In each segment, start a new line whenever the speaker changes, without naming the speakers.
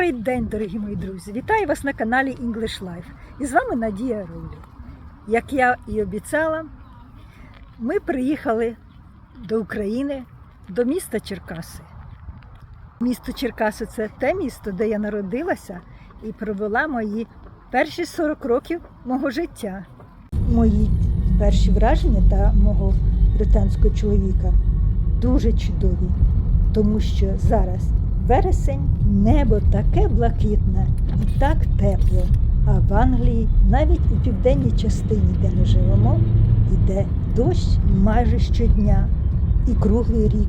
Добрий день, дорогі мої друзі! Вітаю вас на каналі English Life. І з вами Надія Рулі. Як я і обіцяла, ми приїхали до України, до міста Черкаси. Місто Черкаси це те місто, де я народилася і провела мої перші 40 років мого життя. Мої перші враження та мого британського чоловіка дуже чудові, тому що зараз вересень, небо таке блакитне і так тепло. А в Англії, навіть у південній частині, де ми живемо, йде дощ майже щодня, і круглий рік,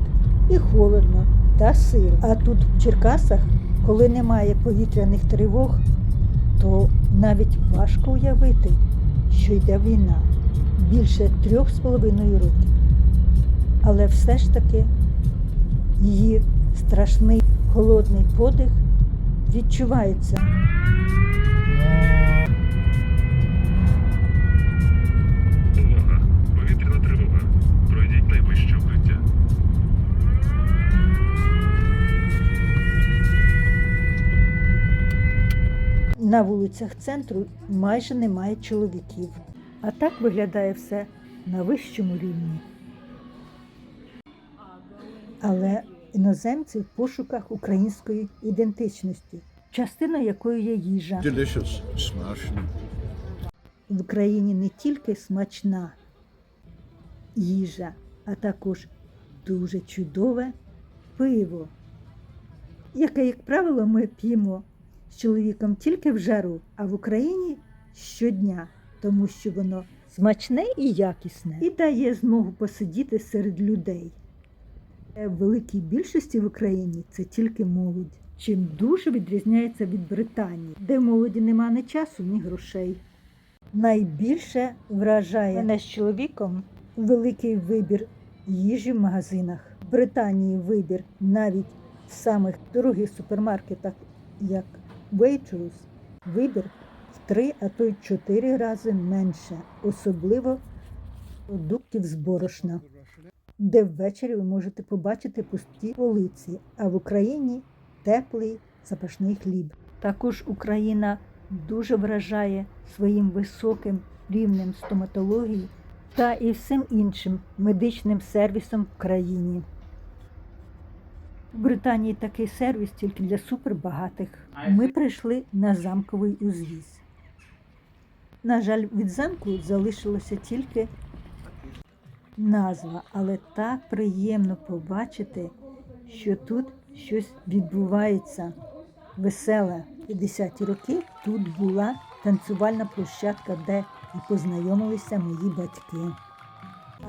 і холодно та сиро. А тут в Черкасах, коли немає повітряних тривог, то навіть важко уявити, що йде війна більше трьох з половиною років. Але все ж таки її страшний холодний подих відчувається.
Увага! Повітряна тривога. Пройдіть найближче укриття.
На вулицях центру майже немає чоловіків. А так виглядає все на вищому рівні. Але іноземці в пошуках української ідентичності, частина якої є їжа.
Delicious, смачно.
В Україні не тільки смачна їжа, а також дуже чудове пиво, яке, як правило, ми п'ємо з чоловіком тільки в жару, а в Україні щодня, тому що воно смачне і якісне, і дає змогу посидіти серед людей. Е, В великій більшості в Україні це тільки молодь, чим дуже відрізняється від Британії, де молоді нема ні часу, ні грошей. Найбільше вражає мене з чоловіком великий вибір їжі в магазинах. В Британії вибір навіть в самих дорогих супермаркетах, як Waitrose, вибір в три, а то й чотири рази менше, особливо продуктів з борошна, де ввечері ви можете побачити пусті полиці, а в Україні теплий запашний хліб. Також Україна дуже вражає своїм високим рівнем стоматології та і всім іншим медичним сервісом в країні. В Британії такий сервіс тільки для супербагатих. Ми прийшли на замковий узвіз. На жаль, від замку залишилося тільки назва, але так приємно побачити, що тут щось відбувається веселе. 50-ті роки тут була танцювальна площадка, де і познайомилися мої батьки.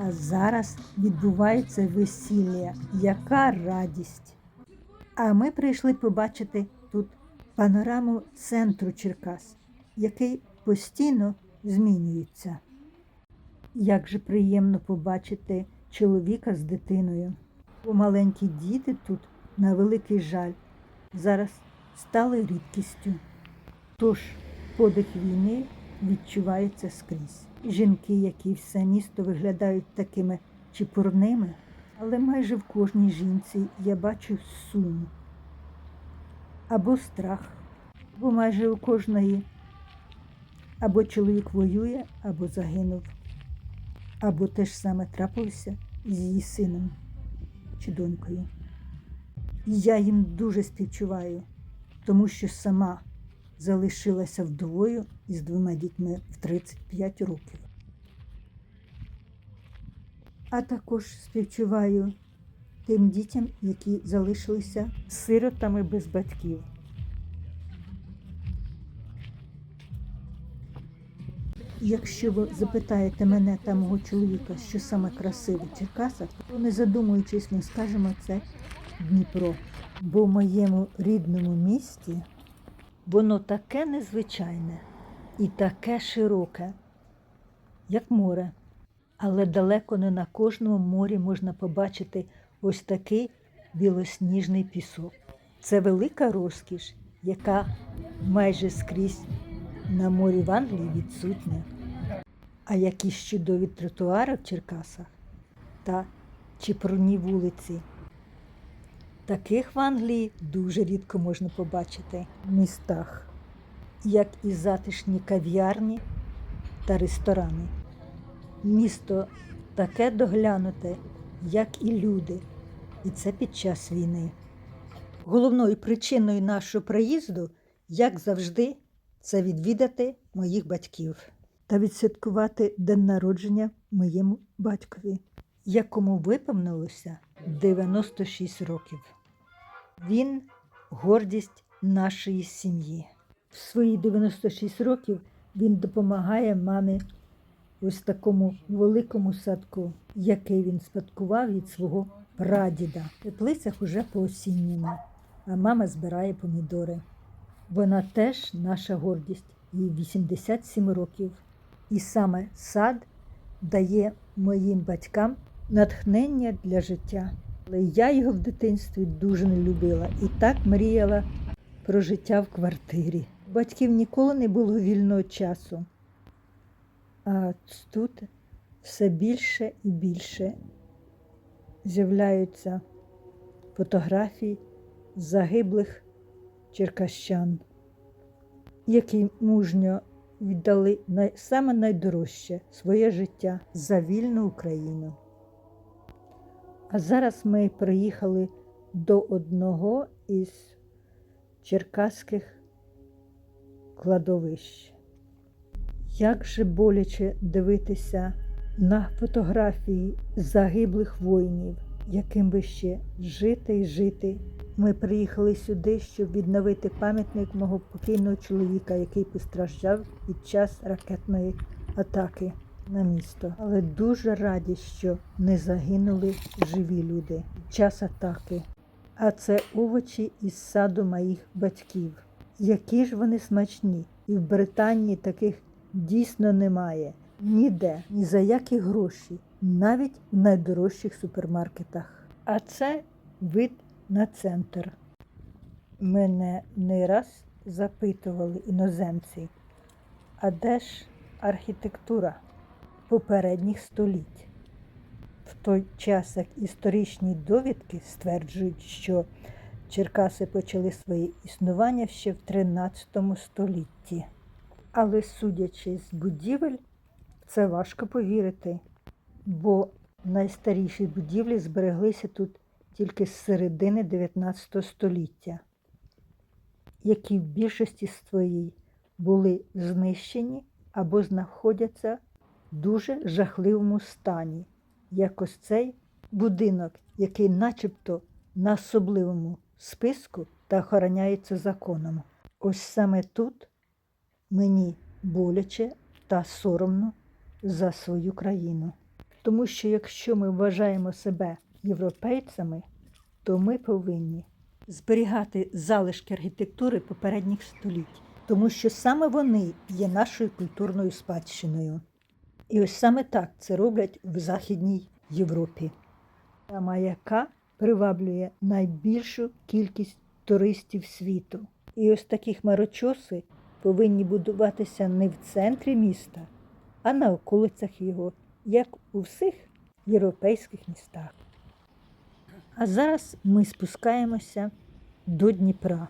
А зараз відбувається весілля. Яка радість! А ми прийшли побачити тут панораму центру Черкас, який постійно змінюється. Як же приємно побачити чоловіка з дитиною. Бо маленькі діти тут, на великий жаль, зараз стали рідкістю. Тож подих війни відчувається скрізь. Жінки, які все місто виглядають такими чепурними, але майже в кожній жінці я бачу сум або страх, бо майже у кожної або чоловік воює, або загинув, або те ж саме трапилося з її сином чи донькою. І я їм дуже співчуваю, тому що сама залишилася вдовою із двома дітьми в 35 років. А також співчуваю тим дітям, які залишилися сиротами без батьків. Якщо ви запитаєте мене та мого чоловіка, що саме красиве в Черкасах, то не задумуючись, ми скажемо це Дніпро. Бо в моєму рідному місті воно таке незвичайне і таке широке, як море. Але далеко не на кожному морі можна побачити ось такий білосніжний пісок. Це велика розкіш, яка майже скрізь на морі в Англії відсутня. А які ж чудові тротуари в Черкасах та чіпурні вулиці. Таких в Англії дуже рідко можна побачити в містах, як і затишні кав'ярні та ресторани. Місто таке доглянуте, як і люди, і це під час війни. Головною причиною нашого приїзду, як завжди, це відвідати моїх батьків та відсвяткувати день народження моєму батькові, якому виповнилося 96 років. Він гордість нашої сім'ї. В свої 96 років він допомагає мамі ось такому великому садку, який він спадкував від свого прадіда. В теплицях уже по-осінньому, а мама збирає помідори. Вона теж наша гордість, їй 87 років. І саме сад дає моїм батькам натхнення для життя. Але я його в дитинстві дуже не любила і так мріяла про життя в квартирі. Батьків ніколи не було вільного часу. А тут все більше і більше з'являються фотографії загиблих черкащан, які мужньо віддали най- саме найдорожче своє життя за вільну Україну. А зараз ми приїхали до одного із черкаських кладовищ. Як же боляче дивитися на фотографії загиблих воїнів, яким би ще жити і жити. Ми приїхали сюди, щоб відновити пам'ятник мого покійного чоловіка, який постраждав під час ракетної атаки на місто. Але дуже раді, що не загинули живі люди під час атаки. А це овочі із саду моїх батьків. Які ж вони смачні! І в Британії таких дійсно немає. Ніде, ні за які гроші, навіть в найдорожчих супермаркетах. А це вид на центр. Мене не раз запитували іноземці, а де ж архітектура попередніх століть? В той час, як історичні довідки стверджують, що Черкаси почали своє існування ще в 13 столітті. Але судячи з будівель, це важко повірити, бо найстаріші будівлі збереглися тут тільки з середини 19 століття, які в більшості своїй були знищені або знаходяться в дуже жахливому стані, як ось цей будинок, який начебто на особливому списку та охороняється законом. Ось саме тут мені боляче та соромно за свою країну. Тому що якщо ми вважаємо себе європейцями, то ми повинні зберігати залишки архітектури попередніх століть, тому що саме вони є нашою культурною спадщиною. І ось саме так це роблять в Західній Європі. Сама яка приваблює найбільшу кількість туристів світу. І ось такі хмарочоси повинні будуватися не в центрі міста, а на околицях його, як у всіх європейських містах. А зараз ми спускаємося до Дніпра.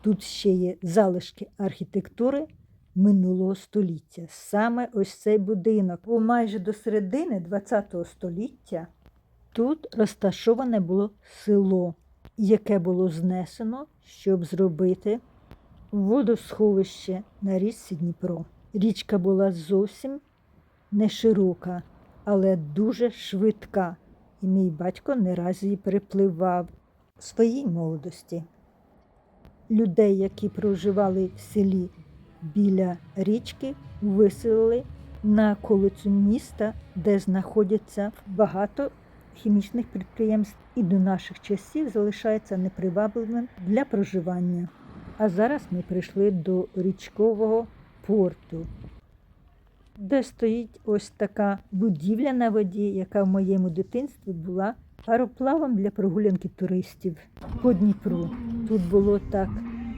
Тут ще є залишки архітектури минулого століття. Саме ось цей будинок, бо майже до середини ХХ століття тут розташоване було село, яке було знесено, щоб зробити водосховище на річці Дніпро. Річка була зовсім не широка, але дуже швидка. І мій батько не раз її перепливав у своїй молодості. Людей, які проживали в селі біля річки, виселили на околицю міста, де знаходяться багато хімічних підприємств, і до наших часів залишається непривабливим для проживання. А зараз ми прийшли до річкового порту, де стоїть ось така будівля на воді, яка в моєму дитинстві була пароплавом для прогулянки туристів по Дніпру. Тут було так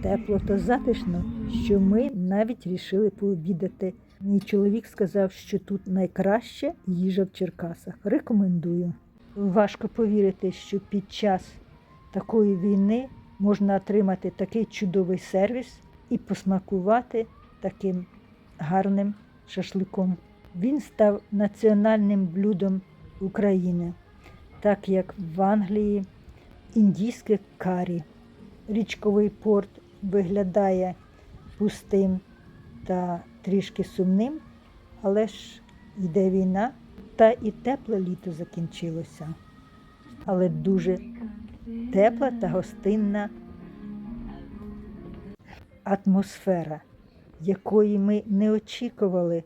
тепло та затишно, що ми навіть рішили пообідати. Мій чоловік сказав, що тут найкраща їжа в Черкасах. Рекомендую. Важко повірити, що під час такої війни можна отримати такий чудовий сервіс і посмакувати таким гарним шашликом. Він став національним блюдом України, так як в Англії індійське карі. Річковий порт виглядає пустим та трішки сумним, але ж йде війна, та і тепле літо закінчилося. Але дуже тепла та гостинна атмосфера, якої ми не очікували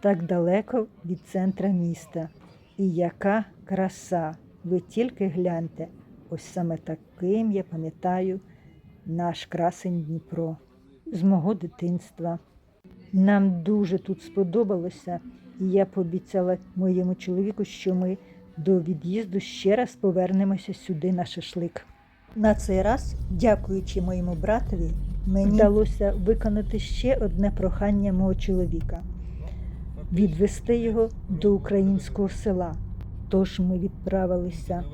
так далеко від центра міста. І яка краса! Ви тільки гляньте, ось саме таким я пам'ятаю наш красень Дніпро з мого дитинства. Нам дуже тут сподобалося, і я пообіцяла моєму чоловіку, що ми до від'їзду ще раз повернемося сюди на шашлик. На цей раз, дякуючи моєму братові, мені вдалося виконати ще одне прохання мого чоловіка відвести його до українського села. Тож ми відправилися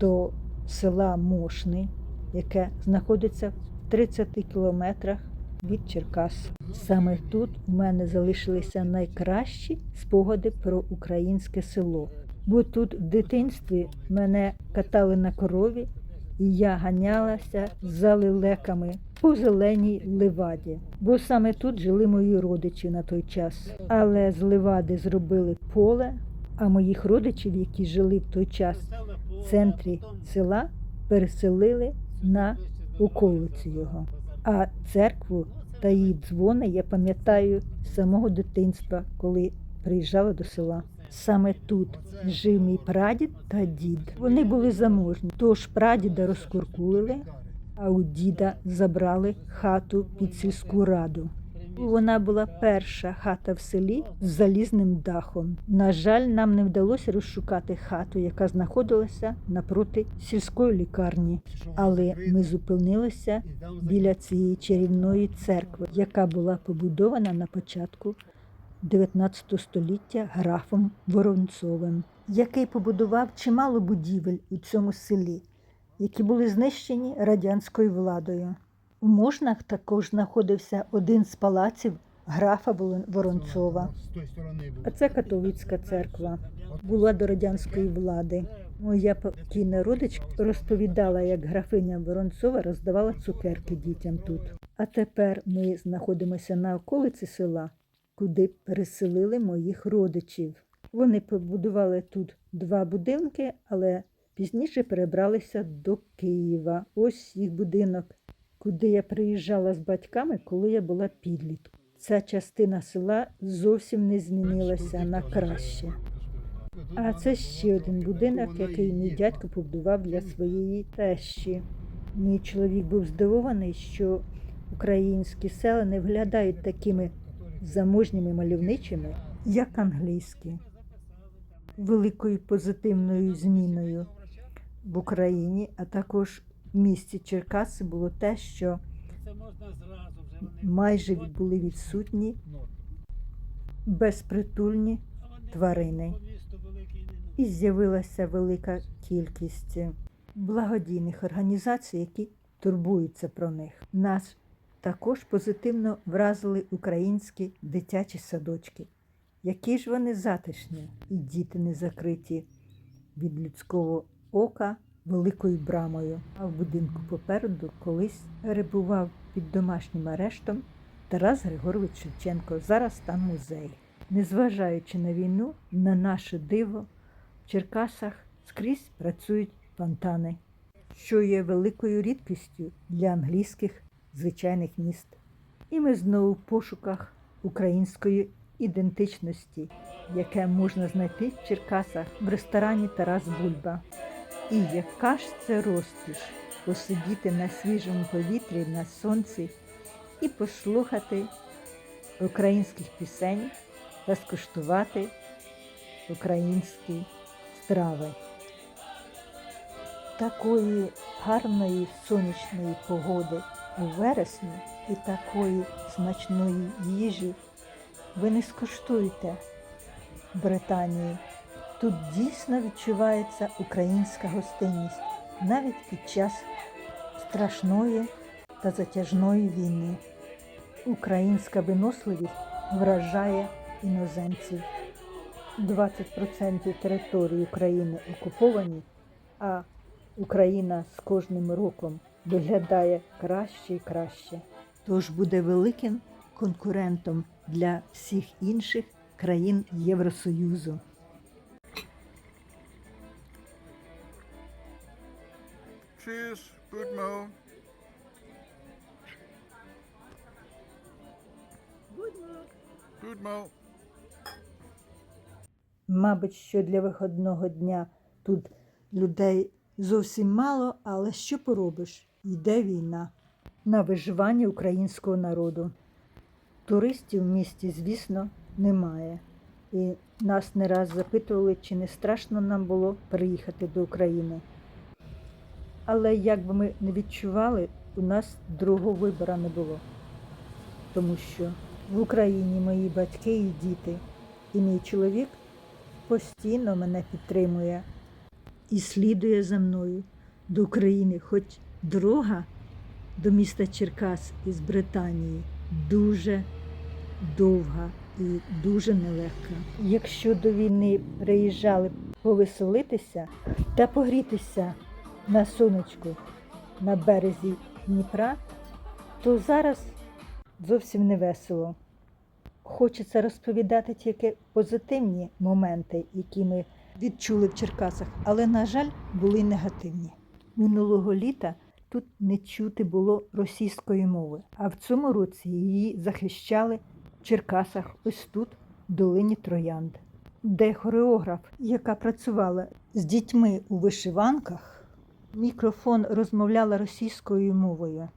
до села Мошни, яке знаходиться в 30 кілометрах від Черкас. Саме тут у мене залишилися найкращі спогади про українське село. Бо тут в дитинстві мене катали на корові, і я ганялася за лелеками по зеленій ливаді. Бо саме тут жили мої родичі на той час. Але з ливади зробили поле, а моїх родичів, які жили в той час в центрі села, переселили на околиці його. А церкву та її дзвони я пам'ятаю з самого дитинства, коли приїжджала до села. Саме тут жив мій прадід та дід. Вони були заможні, тож прадіда розкуркулили, а у діда забрали хату під сільську раду. Вона була перша хата в селі з залізним дахом. На жаль, нам не вдалося розшукати хату, яка знаходилася напроти сільської лікарні. Але ми зупинилися біля цієї чарівної церкви, яка була побудована на початку 19 століття графом Воронцовим, який побудував чимало будівель у цьому селі, які були знищені радянською владою. У Можнах також знаходився один з палаців графа Воронцова. А це католицька церква. Була до радянської влади. Моя покійна родичка розповідала, як графиня Воронцова роздавала цукерки дітям тут. А тепер ми знаходимося на околиці села, куди переселили моїх родичів. Вони побудували тут два будинки, але пізніше перебралися до Києва. Ось їх будинок, куди я приїжджала з батьками, коли я була підлітком. Ця частина села зовсім не змінилася на краще. А це ще один будинок, який мій дядько побудував для своєї тещі. Мій чоловік був здивований, що українські села не виглядають такими заможніми мальовничими, як англійські. Великою позитивною зміною в Україні, а також в місті Черкаси було те, що майже були відсутні безпритульні тварини. І з'явилася велика кількість благодійних організацій, які турбуються про них. Нас також позитивно вразили українські дитячі садочки. Які ж вони затишні, і діти не закриті від людського ока великою брамою. А в будинку попереду колись перебував під домашнім арештом Тарас Григорович Шевченко. Зараз там музей. Незважаючи на війну, на наше диво, в Черкасах скрізь працюють фонтани, що є великою рідкістю для англійських звичайних міст. І ми знову в пошуках української ідентичності, яке можна знайти в Черкасах в ресторані Тарас Бульба. І яка ж це розкіш посидіти на свіжому повітрі на сонці і послухати українських пісень та скуштувати українські страви. Такої гарної сонячної погоди у вересні і такої смачної їжі ви не скуштуєте в Британії. Тут дійсно відчувається українська гостинність, навіть під час страшної та затяжної війни. Українська виносливість вражає іноземців. 20% території України окуповані, а Україна з кожним роком виглядає краще і краще. Тож буде великим конкурентом для всіх інших країн Євросоюзу.
Cheers, Budmo. Budmo.
Мабуть, що для виходного дня тут людей зовсім мало, але що поробиш? Йде війна на виживання українського народу. Туристів в місті, звісно, немає. І нас не раз запитували, чи не страшно нам було приїхати до України. Але як би ми не відчували, у нас другого вибору не було. Тому що в Україні мої батьки і діти, і мій чоловік постійно мене підтримує і слідує за мною до України, хоч дорога до міста Черкас із Британії дуже довга і дуже нелегка. Якщо до війни приїжджали повеселитися та погрітися на сонечку на березі Дніпра, то зараз зовсім не весело. Хочеться розповідати тільки позитивні моменти, які ми відчули в Черкасах, але, на жаль, були негативні. Минулого літа тут не чути було російської мови, а в цьому році її захищали в Черкасах, ось тут, в долині Троянд, де хореограф, яка працювала з дітьми у вишиванках, мікрофон розмовляла російською мовою.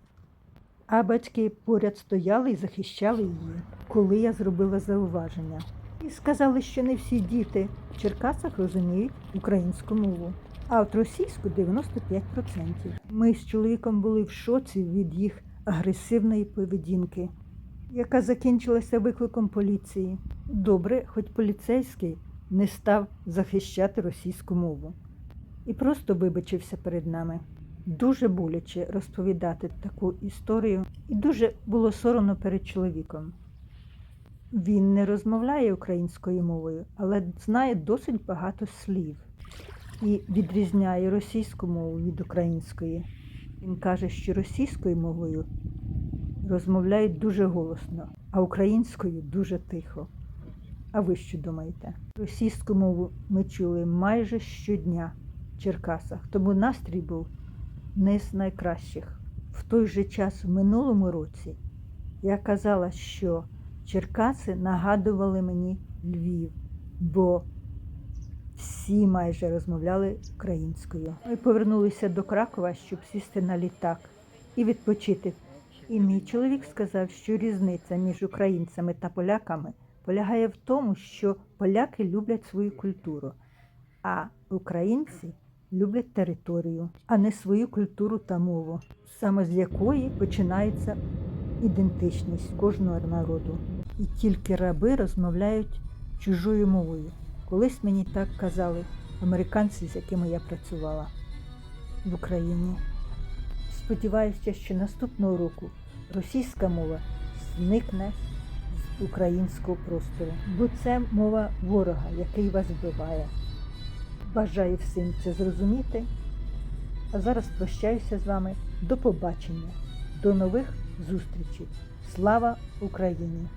А батьки поряд стояли і захищали її, коли я зробила зауваження. І сказали, що не всі діти в Черкасах розуміють українську мову, а от російську 95%. Ми з чоловіком були в шоці від їх агресивної поведінки, яка закінчилася викликом поліції. Добре, хоч поліцейський не став захищати російську мову і просто вибачився перед нами. Дуже боляче розповідати таку історію, і дуже було соромно перед чоловіком. Він не розмовляє українською мовою, але знає досить багато слів і відрізняє російську мову від української. Він каже, що російською мовою розмовляють дуже голосно, а українською дуже тихо. А ви що думаєте? Російську мову ми чули майже щодня Черкасах, тому настрій був не з найкращих. В той же час в минулому році я казала, що Черкаси нагадували мені Львів, бо всі майже розмовляли українською. Ми повернулися до Кракова, щоб сісти на літак і відпочити. І мій чоловік сказав, що різниця між українцями та поляками полягає в тому, що поляки люблять свою культуру, а українці люблять територію, а не свою культуру та мову, саме з якої починається ідентичність кожного народу. І тільки раби розмовляють чужою мовою. Колись мені так казали американці, з якими я працювала в Україні. Сподіваюся, що наступного року російська мова зникне з українського простору, бо це мова ворога, який вас вбиває. Бажаю всім це зрозуміти. А зараз прощаюся з вами. До побачення, до нових зустрічей. Слава Україні!